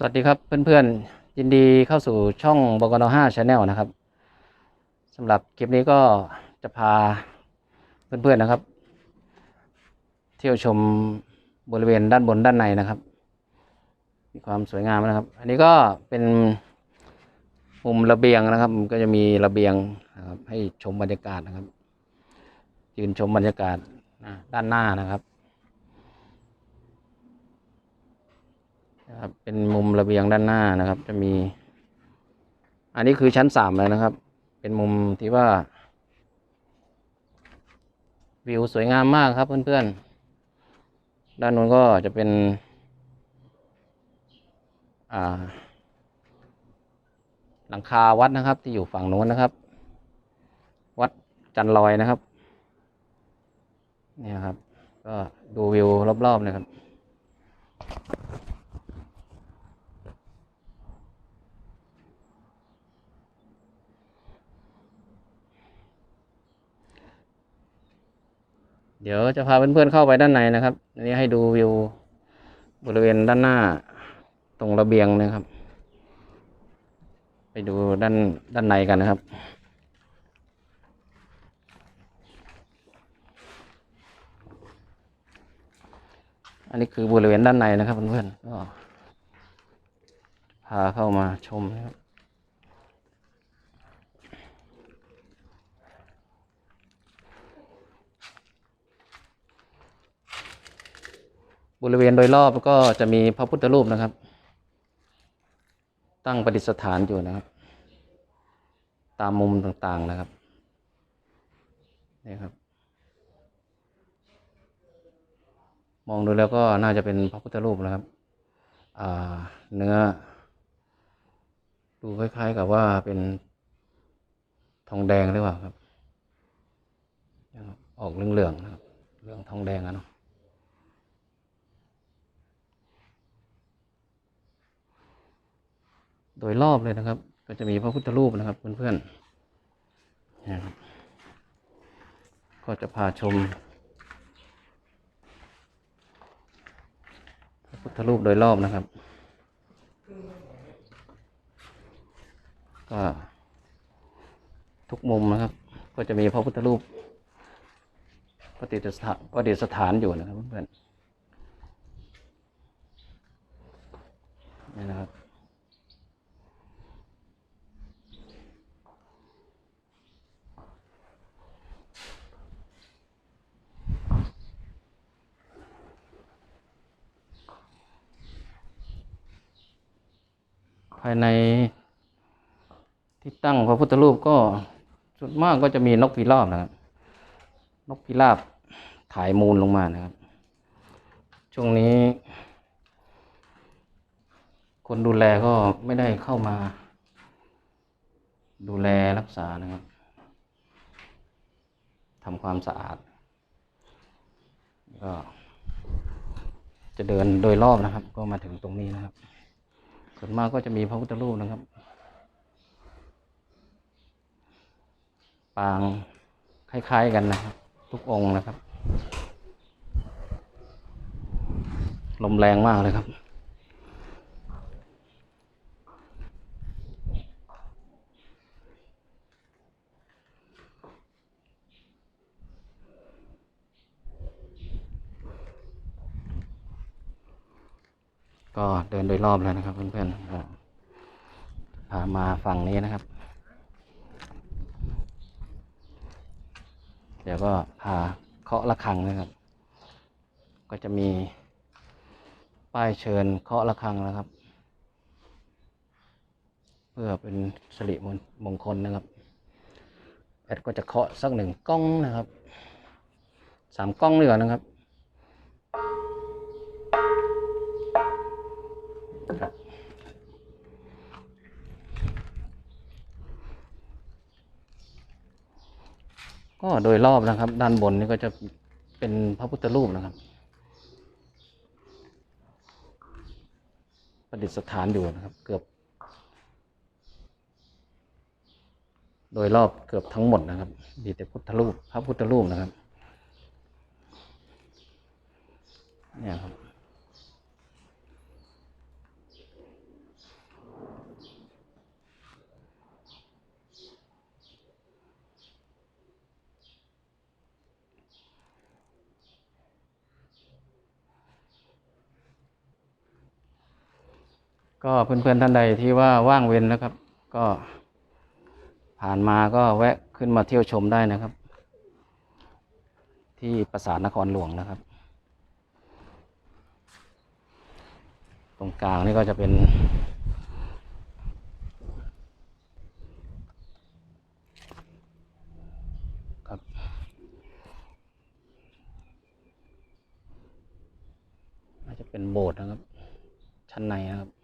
สวัสดีครับเพื่อนๆ ยินดีเข้าสู่ช่องบกน5 Channel นะครับสำหรับคลิปนี้ก็จะพาเพื่อนๆนะครับ เที่ยวชมบริเวณด้านบนด้านในนะครับ มีความสวยงามนะครับ อันนี้ก็เป็นมุมระเบียงนะครับก็จะมีระเบียงนะครับให้ชมบรรยากาศนะครับ ยืนชมบรรยากาศด้านหน้านะครับ นะครับเป็นมุมระเบียงด้านหน้านะครับ จะมี อันนี้คือชั้นสามเลยนะครับ เป็นมุมที่ว่า วิวสวยงามมากครับเพื่อนๆ ด้านนู้นก็จะเป็น อ่า หลังคาวัดนะครับ ที่อยู่ฝั่งโน้นนะครับ วัดจันลอยนะครับเนี่ยครับ ก็ดูวิวรอบๆนะครับ เดี๋ยวจะพาเพื่อนๆเข้าไปด้านในนะครับอันนี้ให้ดูวิวบริเวณด้านหน้าตรงระเบียงนะครับ ไปดูด้านด้านในกันนะครับ อันนี้คือบริเวณด้านในนะครับเพื่อนๆก็พาเข้ามาชมนะครับ บริเวณโดยรอบก็จะมีพระพุทธรูปนะครับ ตั้งประดิษฐานอยู่นะครับ ตามมุมต่างๆนะครับนี่ครับ มองดูแล้วก็น่าจะเป็นพระพุทธรูปนะครับเนื้อ ดูคล้ายๆกับว่าเป็นทองแดงหรือเปล่าครับนะครับออกเหลืองๆนะครับเหลืองทองแดงอะเนาะ โดยรอบเลยนะครับ ก็จะมีพระพุทธรูปนะครับเพื่อนๆนะครับก็จะพาชม พระพุทธรูปโดยรอบนะครับ ก็ทุกมุมนะครับ ก็จะมีพระพุทธรูปประดิษฐานประดิษฐานอยู่นะครับเพื่อนๆนี่นะครับ ภายในที่ตั้งพระพุทธรูปก็ส่วนมากก็จะมีนกพิราบนะครับ นกพิราบถ่ายมูลลงมานะครับ ช่วงนี้ คนดูแลก็ไม่ได้เข้ามา ดูแลรักษานะครับทำความสะอาด ก็จะเดินโดยรอบนะครับ ก็มาถึงตรงนี้นะครับ ส่วนมากก็จะมีพระพุทธรูปนะครับ ปางคล้าย ๆกันนะครับ ทุกองค์นะครับ ลมแรงมากเลยครับ ก็เดินโดยรอบแล้วนะครับเพื่อนๆพามาฝั่งนี้นะครับ เดี๋ยวก็พาเคาะระฆังนะครับ ก็จะมีป้ายเชิญเคาะระฆังนะครับ เพื่อเป็นสิริมงคลนะครับแอดก็จะเคาะสักหนึ่งกล้องนะครับสามกล้องเลยก่อนนะครับ ก็โดยรอบนะครับ ด้านบนนี่ก็จะเป็นพระพุทธรูปนะครับ ประดิษฐานอยู่นะครับ เกือบ โดยรอบเกือบทั้งหมดนะครับมีแต่พุทธรูป พระพุทธรูปนะครับเนี่ยครับ ก็เพื่อนๆท่านใดที่ว่าว่างเว้นนะครับ ก็ผ่านมาก็แวะขึ้นมาเที่ยวชมได้นะครับ ที่ปราสาทนครหลวงนะครับ ตรงกลางนี่ก็จะเป็นครับน่าจะเป็นโบสถ์นะครับ ชั้นในนะครับ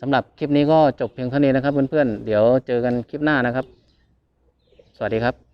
สำหรับคลิปนี้ก็จบเพียงเท่านี้นะครับเพื่อนๆเดี๋ยวเจอกันคลิปหน้านะครับ สวัสดีครับ